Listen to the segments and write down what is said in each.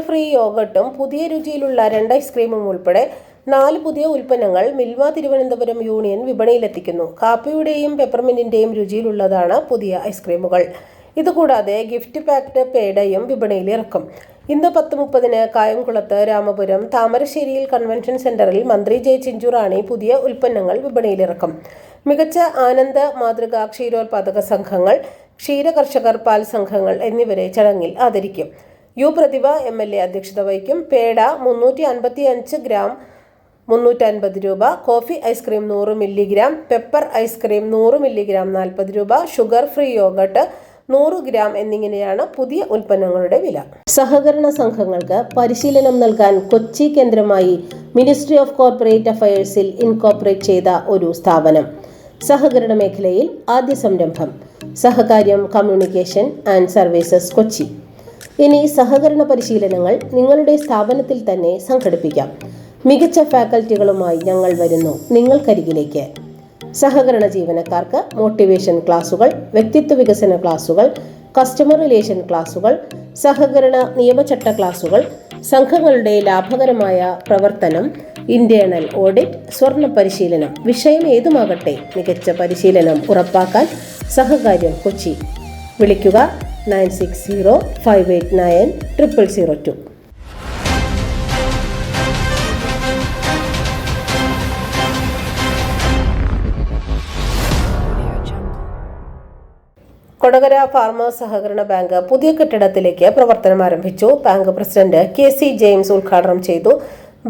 Free യോഗട്ടും പുതിയ രുചിയിലുള്ള രണ്ട് ഐസ്ക്രീമും ഉൾപ്പെടെ നാല് പുതിയ ഉൽപ്പന്നങ്ങൾ മിൽവ തിരുവനന്തപുരം യൂണിയൻ വിപണിയിലെത്തിക്കുന്നു. കാപ്പിയുടെയും പെപ്പർമിന്റിന്റെയും രുചിയിലുള്ളതാണ് പുതിയ ഐസ്ക്രീമുകൾ ഇതുകൂടാതെ ഗിഫ്റ്റ് പാക്ഡ് പേടയും വിപണിയിൽ ഇറക്കും ഇന്ന് പത്ത് മുപ്പതിന് കായംകുളത്ത് രാമപുരം താമരശ്ശേരിയിൽ കൺവെൻഷൻ സെന്ററിൽ മന്ത്രി ജെ ചിഞ്ചുറാണി പുതിയ ഉൽപ്പന്നങ്ങൾ വിപണിയിലിറക്കും. മികച്ച ആനന്ദ മാതൃക ക്ഷീരോത്പാദക സംഘങ്ങൾ ക്ഷീരകർഷകർ പാൽ സംഘങ്ങൾ എന്നിവരെ ചടങ്ങിൽ ആദരിക്കും. U Prathibha M L A അധ്യക്ഷത വഹിക്കും. പേട മുന്നൂറ്റി അൻപത്തി അഞ്ച് ഗ്രാം മുന്നൂറ്റൻപത് രൂപ. കോഫി ഐസ്ക്രീം നൂറ് മില്ലിഗ്രാം. പെപ്പർ ഐസ്ക്രീം നൂറ് മില്ലിഗ്രാം നാൽപ്പത് രൂപ. ഷുഗർ ഫ്രീ യോഗട്ട് നൂറ് ഗ്രാം എന്നിങ്ങനെയാണ് പുതിയ ഉൽപ്പന്നങ്ങളുടെ വില. സഹകരണ സംഘങ്ങൾക്ക് പരിശീലനം നൽകാൻ കൊച്ചി കേന്ദ്രമായി മിനിസ്ട്രി ഓഫ് കോർപ്പറേറ്റ് അഫയേഴ്സിൽ ഇൻകോർപ്പറേറ്റ് ചെയ്ത ഒരു സ്ഥാപനം. സഹകരണ മേഖലയിൽ ആദ്യ സംരംഭം. Sahakaryam communication and services Kochi. ഇനി സഹകരണ പരിശീലനങ്ങൾ നിങ്ങളുടെ സ്ഥാപനത്തിൽ തന്നെ സംഘടിപ്പിക്കാം. മികച്ച ഫാക്കൽറ്റികളുമായി ഞങ്ങൾ വരുന്നു നിങ്ങൾക്കരികിലേക്ക്. സഹകരണ ജീവനക്കാർക്ക് മോട്ടിവേഷൻ ക്ലാസുകൾ വ്യക്തിത്വ വികസന ക്ലാസുകൾ കസ്റ്റമർ റിലേഷൻ ക്ലാസുകൾ സഹകരണ നിയമചട്ട ക്ലാസുകൾ സംഘങ്ങളുടെ ലാഭകരമായ പ്രവർത്തനം ഇന്റേണൽ ഓഡിറ്റ് സ്വർണ പരിശീലനം വിഷയം ഏതുമാകട്ടെ മികച്ച പരിശീലനം ഉറപ്പാക്കാൻ സഹകാര്യം കൊച്ചി. വിളിക്കുക nine six zero five eight nine triple zero two. Kodakara pharma സഹകരണ ബാങ്ക് പുതിയ കെട്ടിടത്തിലേക്ക് പ്രവർത്തനം ആരംഭിച്ചു. Bank president K C James ഉദ്ഘാടനം ചെയ്തു.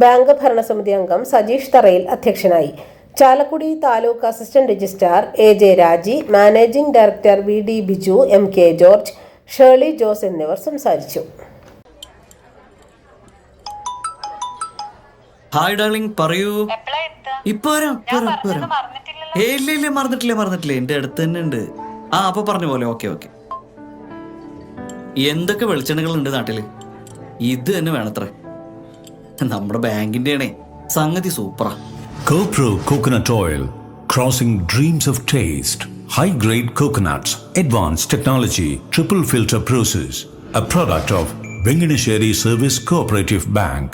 ബാങ്ക് ഭരണസമിതി അംഗം സജീഷ് തറയിൽ അധ്യക്ഷനായി. Chalakudy taluk assistant registrar A J Raji managing director V D Biju M K George Shirley Jose എന്നിവർ സംസാരിച്ചു. ഹായ് ഡാർലിംഗ് പറയൂ? ഇപ്പൊ വരാം ഇല്ല ഇല്ല മറന്നിട്ടില്ല മറന്നിട്ടില്ല. എന്റെ അടുത്ത് തന്നെ ഉണ്ട്. ആ അപ്പൊ പറഞ്ഞ പോലെ ഓക്കെ ഓക്കെ. എന്തൊക്കെ വെളിച്ചെണ്ണകൾ ഉണ്ട് നാട്ടിൽ? ഇത് തന്നെ വേണത്ര. നമ്മുടെ ബാങ്കിന്റെ ആണേ സംഗതി സൂപ്പറാ. കോപ്രോ Coconut Oil, crossing dreams of taste. High grade coconuts, advanced technology, triple filter process. A product of Venganesheri Service Cooperative Bank.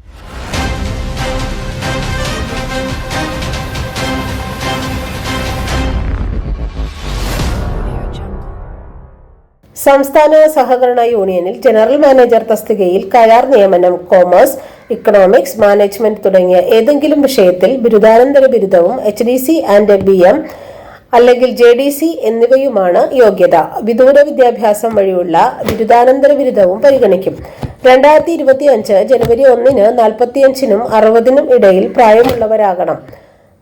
സംസ്ഥാന സഹകരണ യൂണിയനിൽ ജനറൽ മാനേജർ തസ്തികയിൽ കരാർ നിയമനം കോമേഴ്സ് ഇക്കണോമിക്സ് മാനേജ്മെന്റ് തുടങ്ങിയ ഏതെങ്കിലും വിഷയത്തിൽ ബിരുദാനന്തര ബിരുദവും H D C and B M അല്ലെങ്കിൽ ജെ ഡി സി എന്നിവയുമാണ് യോഗ്യത. വിദൂര വിദ്യാഭ്യാസം വഴിയുള്ള ബിരുദാനന്തര ബിരുദവും പരിഗണിക്കും. രണ്ടായിരത്തി ഇരുപത്തി അഞ്ച് ജനുവരി ഒന്നിന് നാൽപ്പത്തിയഞ്ചിനും അറുപതിനും ഇടയിൽ പ്രായമുള്ളവരാകണം.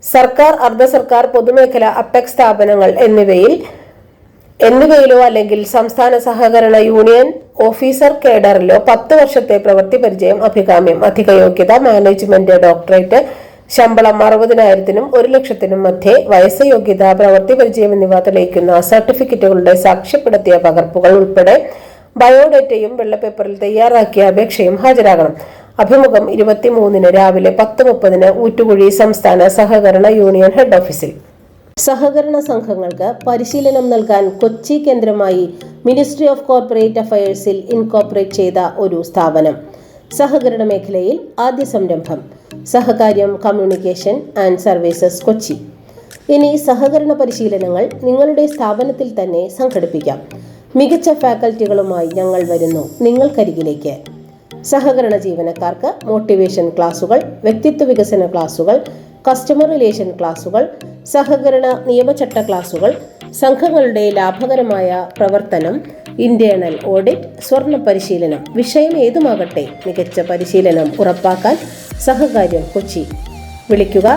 സർക്കാർ അർദ്ധ സർക്കാർ പൊതുമേഖല അപ്പെക് സ്ഥാപനങ്ങൾ എന്നിവയിൽ എന്നിവയിലോ അല്ലെങ്കിൽ സംസ്ഥാന സഹകരണ യൂണിയൻ ഓഫീസർ കേഡറിലോ പത്ത് വർഷത്തെ പ്രവൃത്തി പരിചയം അഭികാമ്യം അധിക യോഗ്യത മാനേജ്മെന്റ് ഡോക്ടറേറ്റ് ശമ്പളം അറുപതിനായിരത്തിനും ഒരു ലക്ഷത്തിനും മധ്യേ വയസ്സ് യോഗ്യത പ്രവൃത്തി പരിചയം എന്നിവ തെളിയിക്കുന്ന സർട്ടിഫിക്കറ്റുകളുടെ സാക്ഷ്യപ്പെടുത്തിയ പകർപ്പുകൾ ഉൾപ്പെടെ ബയോഡേറ്റയും വെള്ളപ്പേപ്പറിൽ തയ്യാറാക്കിയ അപേക്ഷയും ഹാജരാകണം. അഭിമുഖം ഇരുപത്തിമൂന്നിന് രാവിലെ പത്ത് മുപ്പതിന് ഊറ്റുകുഴി സംസ്ഥാന സഹകരണ യൂണിയൻ ഹെഡ് ഓഫീസിൽ. സഹകരണ സംഘങ്ങൾക്ക് പരിശീലനം നൽകാൻ കൊച്ചി കേന്ദ്രമായി മിനിസ്ട്രി ഓഫ് കോർപ്പറേറ്റ് അഫയേഴ്സിൽ ഇൻകോർപ്പറേറ്റ് ചെയ്ത ഒരു സ്ഥാപനം. സഹകരണ മേഖലയിൽ ആദ്യ സംരംഭം. Sahakaryam communication and services Kochi. ഇനി സഹകരണ പരിശീലനങ്ങൾ നിങ്ങളുടെ സ്ഥാപനത്തിൽ തന്നെ സംഘടിപ്പിക്കാം. മികച്ച ഫാക്കൽറ്റികളുമായി ഞങ്ങൾ വരുന്നു നിങ്ങൾക്കരികിലേക്ക്. സഹകരണ ജീവനക്കാർക്ക് മോട്ടിവേഷൻ ക്ലാസുകൾ വ്യക്തിത്വ വികസന ക്ലാസുകൾ കസ്റ്റമർ റിലേഷൻ ക്ലാസുകൾ സഹകരണ നിയമചട്ട ക്ലാസുകൾ സംഘങ്ങളുടെ ലാഭകരമായ പ്രവർത്തനം ഇന്റേണൽ ഓഡിറ്റ് സ്വർണ പരിശീലനം വിഷയം ഏതുമാകട്ടെ മികച്ച പരിശീലനം ഉറപ്പാക്കാൻ സഹകാര്യം കൊച്ചി. വിളിക്കുക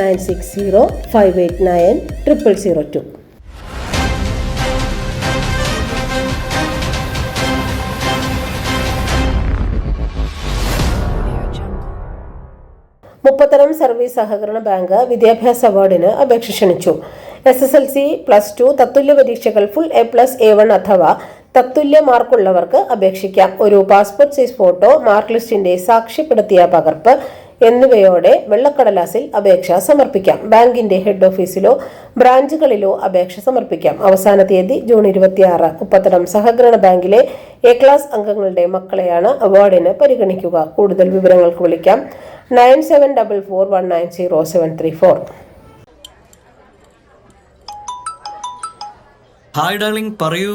nine six zero five eight nine triple zero two. മുപ്പത്തരം service സഹകരണ ബാങ്ക് വിദ്യാഭ്യാസ അവാർഡിന് അപേക്ഷ ക്ഷണിച്ചു. S S L C plus two തത്തുല്യ പരീക്ഷകൾ full A plus A one അഥവാ തത്തുല്യ മാർക്കുള്ളവർക്ക് അപേക്ഷിക്കാം. ഒരു പാസ്പോർട്ട് സൈസ് ഫോട്ടോ മാർക്ക് ലിസ്റ്റിന്റെ സാക്ഷ്യപ്പെടുത്തിയ പകർപ്പ് എന്നിവയോടെ വെള്ളക്കടലാസിൽ അപേക്ഷ സമർപ്പിക്കാം. ബാങ്കിന്റെ ഹെഡ് ഓഫീസിലോ ബ്രാഞ്ചുകളിലോ അപേക്ഷ സമർപ്പിക്കാം. അവസാന തീയതി ജൂൺ ഇരുപത്തിയാറ്. ഉപ്പത്തടം സഹകരണ ബാങ്കിലെ എ ക്ലാസ് അംഗങ്ങളുടെ മക്കളെയാണ് അവാർഡിന് പരിഗണിക്കുക. കൂടുതൽ വിവരങ്ങൾക്ക് വിളിക്കാം. Nine seven double four one nine zero seven three four. Hi darling പറയൂ?